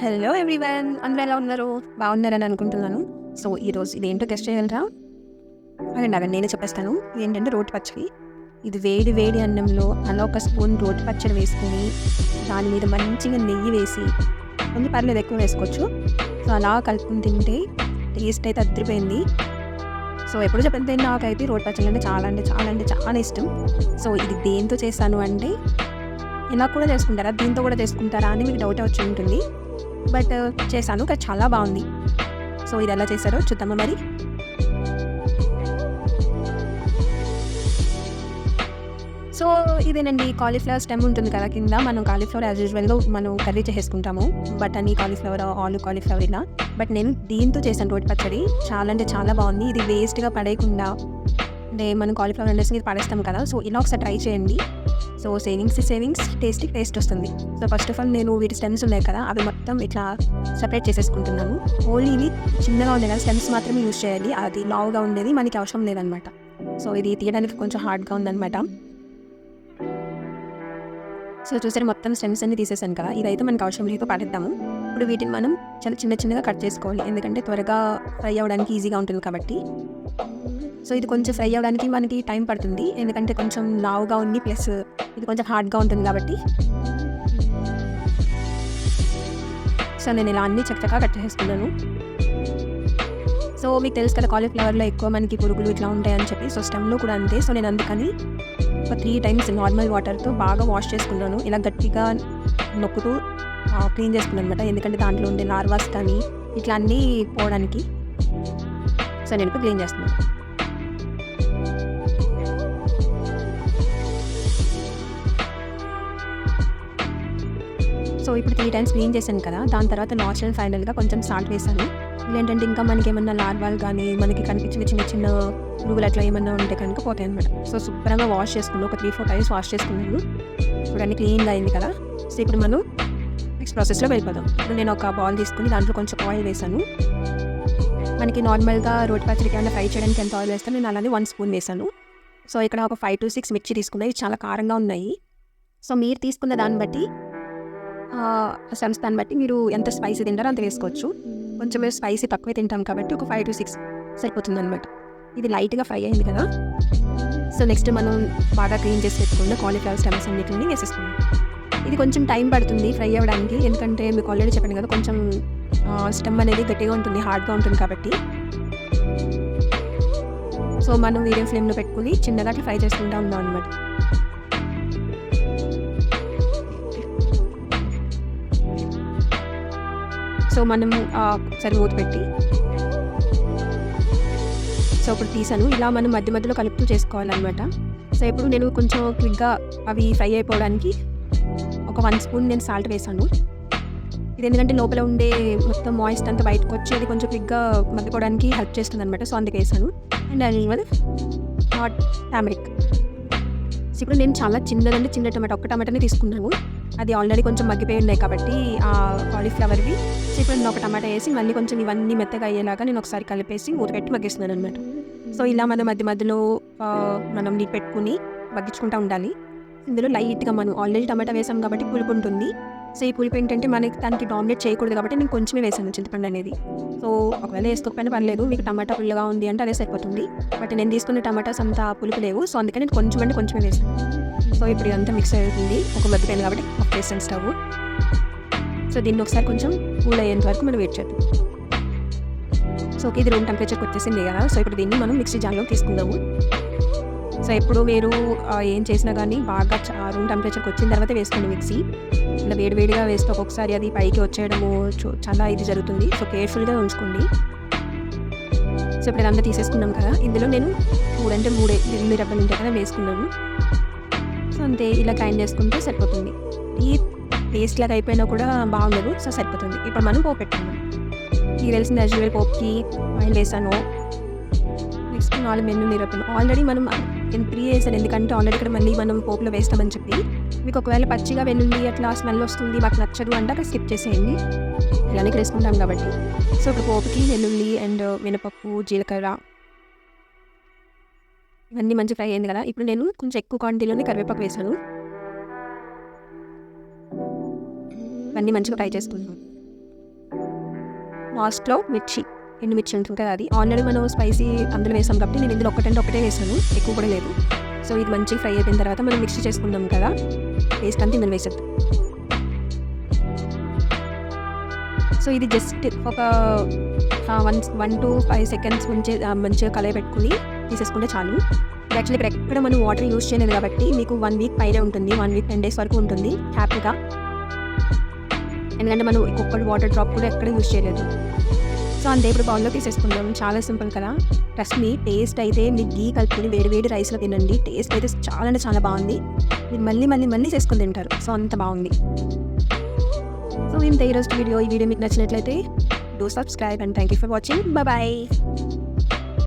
Hello everyone అందరూ ఎలా ఉన్నారు? బాగున్నారని అనుకుంటున్నాను. సో ఈరోజు ఇదేంటో టెస్ట్ చేయగలరా అదండి అక్కడ నేనే చెప్పేస్తాను. ఏంటంటే రోటి పచ్చడి. ఇది వేడి వేడి అన్నంలో అలా ఒక స్పూన్ రోటి పచ్చడి వేసుకుని దాని మీద మంచిగా నెయ్యి వేసి కొంచెం పర్లేదు ఎక్కువ వేసుకోవచ్చు. సో అలా కలుపుకుని తింటే టేస్ట్ అయితే అద్దరిపోయింది సో ఎప్పుడు చెప్పితే నాకైతే రోటి పచ్చడి అంటే చాలా అంటే చాలా అంటే చాలా ఇష్టం. సో ఇది దేంతో చేస్తాను అంటే ఇలా కూడా చేసుకుంటారా? దీంతో కూడా చేసుకుంటారా అని మీకు డౌట్ వచ్చి ఉంటుంది. బట్ uh, చేశాను. కానీ చాలా బాగుంది. సో ఇది ఎలా చేశారో చూద్దామా మరి? సో ఇదేనండి కాలీఫ్లవర్ స్టెమ్ ఉంటుంది కదా కింద. మనం కాలీఫ్లవర్ యాజ్ యూజువల్గా మనం కర్రీ చేసుకుంటాము బటానీ కాలీఫ్లవర్ ఆలు కాలీఫ్లవర్ ఇలా. బట్ నేను దీంతో చేశాను రోటి పచ్చడి. చాలా అంటే చాలా బాగుంది. ఇది వేస్ట్గా పడేయకుండా అంటే మనం కాలీఫ్లవర్ అండర్స్ మీద పడేస్తాం కదా సో ఇలా ఒకసారి ట్రై చేయండి. So savings savings tasty taste వస్తుంది. సో ఫస్ట్ ఆఫ్ ఆల్ నేను వీటి స్టెమ్స్ ఉన్నాయి కదా అవి మొత్తం ఇట్లా సపరేట్ చేసేసుకుంటున్నాను. ఓన్లీ ఇవి చిన్నగా ఉండే కదా స్టెమ్స్ మాత్రమే యూజ్ చేయాలి. అది లావుగా ఉండేది మనకి అవసరం లేదనమాట. సో ఇది తీయడానికి కొంచెం హార్డ్గా ఉందనమాట. సో చూసారు మొత్తం స్టెమ్స్ అన్ని తీసేసాను కదా ఇదైతే మనకి అవసరం లేదు పడేద్దాము. ఇప్పుడు వీటిని మనం చాలా చిన్న చిన్నగా కట్ చేసుకోవాలి ఎందుకంటే త్వరగా ఫ్రై అవ్వడానికి ఈజీగా ఉంటుంది కాబట్టి. సో ఇది కొంచెం ఫ్రై అవ్వడానికి మనకి టైం పడుతుంది. ఎందుకంటే కొంచెం లావుగా ఉంది ప్లస్ ఇది కొంచెం హార్డ్గా ఉంటుంది కాబట్టి. సో నేను ఇలా అన్ని చక్కగా కట్ చేసుకున్నాను సో మీకు తెలుసు కదా కాలీఫ్లవర్లో ఎక్కువ మనకి పురుగులు ఇట్లా ఉంటాయని చెప్పి. సో స్టెమ్లో కూడా అంతే. సో నేను అందుకని ఒక త్రీ టైమ్స్ నార్మల్ వాటర్తో బాగా వాష్ చేసుకున్నాను. ఇలా గట్టిగా నొక్కుతూ క్లీన్ చేసుకున్నాను అనమాట ఎందుకంటే దాంట్లో ఉండే లార్వాస్ కానీ ఇట్లా అన్నీ పోవడానికి. సో నేను ఇప్పుడు క్లీన్ చేస్తున్నాను. సో ఇప్పుడు త్రీ టైమ్స్ క్లీన్ చేశాను కదా దాని తర్వాత లాస్ట్ అండ్ ఫైనల్గా కొంచెం సాల్ట్ వేసాను ఏంటంటే ఇంకా మనకి ఏమన్నా లార్వాలు కానీ మనకి కనిపించిన చిన్న చిన్న పురుగులు అట్లా ఏమన్నా ఉంటే కనుక పోతాయి అనమాట సో శుభ్రంగా వాష్ చేసుకున్నాను ఒక త్రీ ఫోర్ టైమ్స్ వాష్ చేసుకున్నాను. ఇప్పుడు అన్ని క్లీన్గా అయింది కదా. సో ఇప్పుడు మనం నెక్స్ట్ ప్రాసెస్లో వెళ్ళిపోదాం. ఇప్పుడు నేను ఒక బాల్ తీసుకుని దాంట్లో కొంచెం ఆయిల్ వేసాను మనకి నార్మల్గా రోటి పచ్చడికి ఏమైనా ఫ్రై చేయడానికి ఎంత ఆయిల్ వేస్తాను నేను అలానే వన్ స్పూన్ వేసాను సో ఇక్కడ ఒక ఫైవ్ టు సిక్స్ మిర్చి తీసుకున్నాయి చాలా కారంగా ఉన్నాయి. సో మీరు తీసుకున్న దాన్ని బట్టి సెన్స్ బట్టి మీరు ఎంత స్పైసీ తింటారో అంత వేసుకోవచ్చు. కొంచెం మేము స్పైసీ తక్కువే తింటాం కాబట్టి ఒక ఫైవ్ టు సిక్స్ సరిపోతుంది అనమాట ఇది లైట్గా ఫ్రై అయింది కదా. సో నెక్స్ట్ మనం బాగా క్లీన్ చేసి పెట్టుకున్న కాలీఫ్లవర్ స్టెమ్స్ అన్నిటిని వేసేసుకున్నాం ఇది కొంచెం టైం పడుతుంది ఫ్రై అవ్వడానికి. ఎందుకంటే మీకు ఆల్రెడీ చెప్పాను కదా కొంచెం స్టెమ్ అనేది గట్టిగా ఉంటుంది హార్డ్గా ఉంటుంది కాబట్టి. సో మనం మీడియం ఫ్లేమ్లో పెట్టుకుని చిన్నగా అట్లా ఫ్రై చేసుకుంటూ ఉందాం అనమాట సో మనం సరి మూత పెట్టి. సో ఇప్పుడు తీసాను. ఇలా మనం మధ్య మధ్యలో కలుపుతూ చేసుకోవాలన్నమాట. సో ఇప్పుడు నేను కొంచెం క్విక్గా అవి ఫ్రై అయిపోవడానికి ఒక వన్ స్పూన్ నేను సాల్ట్ వేసాను. ఇది ఎందుకంటే లోపల ఉండే మొత్తం మాయిస్ట్ అంతా బయటకు వచ్చి అది కొంచెం క్విక్గా మగ్గిపోవడానికి హెల్ప్ చేస్తుంది అనమాట సో అందుకే వేసాను. అండ్ అది హాట్ టామరిక్ సో ఇప్పుడు నేను చాలా చిన్నదంటే చిన్న టమాటా. ఒక్క టమాటానే తీసుకున్నాను. అది ఆల్రెడీ కొంచెం మగ్గిపోయి ఉన్నాయి కాబట్టి ఆ కాలీఫ్లవర్వి సో ఇప్పుడు నేను ఒక టమాటా వేసి మళ్ళీ కొంచెం ఇవన్నీ మెత్తగా అయ్యేలాగా నేను ఒకసారి కలిపేసి మూత పెట్టి మగ్గిస్తున్నాను అనమాట సో ఇలా మనం మధ్య మధ్యలో మనం నీట్ పెట్టుకుని మగ్గించుకుంటూ ఉండాలి. ఇందులో లైట్గా మనం ఆల్రెడీ టమాటా వేసాం కాబట్టి పులుపు ఉంటుంది. సో ఈ పులుపు ఏంటంటే మనకి దానికి డామినేట్ చేయకూడదు కాబట్టి నేను కొంచెమే వేసాను చింతపండు అనేది. సో ఒకవేళ వేసుకోకపోయినా పర్లేదు మీకు టమాటా పుల్లగా ఉంది అంటే అదే సరిపోతుంది. బట్ నేను తీసుకున్న టమాటాస్ అంత పులుపు లేవు. సో అందుకని నేను కొంచెం అంటే కొంచెమే వేసాను. సో ఇప్పుడు ఇదంతా మిక్స్ అవుతుంది. ఒక మగ్గిపోయింది కాబట్టి వేసాను స్టవ్ సో దీన్ని ఒకసారి కొంచెం కూల్ అయ్యేంత వరకు మనం వెయిట్ చేద్దాం. సో ఇది రూమ్ టెంపరేచర్కి వచ్చేసింది కదా. సో ఇప్పుడు దీన్ని మనం మిక్సీ జార్లో తీసుకుందాము. సో ఎప్పుడు మీరు ఏం చేసినా కానీ బాగా రూమ్ టెంపరేచర్కి వచ్చిన తర్వాత వేసుకోండి మిక్సీ. ఇలా వేడివేడిగా వేస్తే ఒక్కొక్కసారి అది పైకి వచ్చేయడము చాలా ఇది జరుగుతుంది. సో కేర్ఫుల్గా ఉంచుకోండి. సో ఇప్పుడు అంతా తీసేసుకున్నాం కదా. ఇందులో నేను మూడంటే మూడే ఎనిమిది రబ్బలు ఉంటాయి కదా వేసుకున్నాను. సో అంతే ఇలా గ్రైండ్ చేసుకుంటే సరిపోతుంది. ఈ పేస్ట్ లాగా అయిపోయినా కూడా బాగుండదు. సో సరిపోతుంది. ఇప్పుడు మనం పోపు పెట్టుకున్నాం ఈ తెలిసిన యాజువల్ పోప్కి ఆయిల్ వేసాను. నెక్స్ట్ నాలుగు మెన్ను నిరపను. ఆల్రెడీ మనం నేను ప్రీ వేసాను ఎందుకంటే ఆల్రెడీ ఇక్కడ మళ్ళీ మనం పోపులో వేస్తామని చెప్పి. మీకు ఒకవేళ పచ్చిగా వెల్లుల్లి అట్లా స్మెల్ వస్తుంది మాకు నచ్చదు అంటే అక్కడ స్కిప్ చేసేయండి. ఇలానే వేసుకుంటాం కాబట్టి. సో ఇప్పుడు పోపుకి వెల్లుల్లి అండ్ మినపప్పు జీలకర్ర. ఇవన్నీ మంచి ఫ్రై అయింది కదా. ఇప్పుడు నేను కొంచెం ఎక్కువ క్వాంటిటీలోనే కరివేపాకు వేసాను. ఇవన్నీ మంచిగా ఫ్రై చేసుకుందాం లాస్ట్లో మిర్చి ఎండు మిర్చి ఉంటుంది కదా అది. ఆల్రెడీ మనం స్పైసీ అందులో వేసాం కాబట్టి నేను ఇందులో ఒకటంటే ఒకటే వేసాను. ఎక్కువ కూడా లేదు. సో ఇది మంచిగా ఫ్రై అయిపోయిన తర్వాత మనం మిక్సీ చేసుకుందాం కదా. పేస్ట్ అంతా ఇందులో వేసేది సో ఇది జస్ట్ ఒక one one two five seconds ఉంచే మంచిగా కలయి పెట్టుకుని తీసేసుకుంటే చాలు. యాక్చువల్లీ ఇక్కడ ఎక్కడ మనం వాటర్ యూస్ చేయలేదు కాబట్టి మీకు వన్ వీక్ పైనే ఉంటుంది. వన్ వీక్ టెన్ డేస్ వరకు ఉంటుంది. హ్యాపీగా ఎందుకంటే మనం ఒక్కొక్కటి వాటర్ డ్రాప్ కూడా ఎక్కడ యూజ్ చేయలేదు. సో అంతే ఇప్పుడు బౌల్లో తీసేసుకుందాం. చాలా సింపుల్ కదా? ట్రస్ట్ మీ టేస్ట్ అయితే మీరు గీ కలుపుకొని వేడి వేడి రైస్లో తినండి. టేస్ట్ అయితే చాలా అంటే చాలా బాగుంది. మీరు మళ్ళీ మళ్ళీ మళ్ళీ చేసుకొని తింటారు. సో అంత బాగుంది. సో ఇంత ఈరోజు వీడియో ఈ వీడియో మీకు నచ్చినట్లయితే do subscribe and thank you for watching bye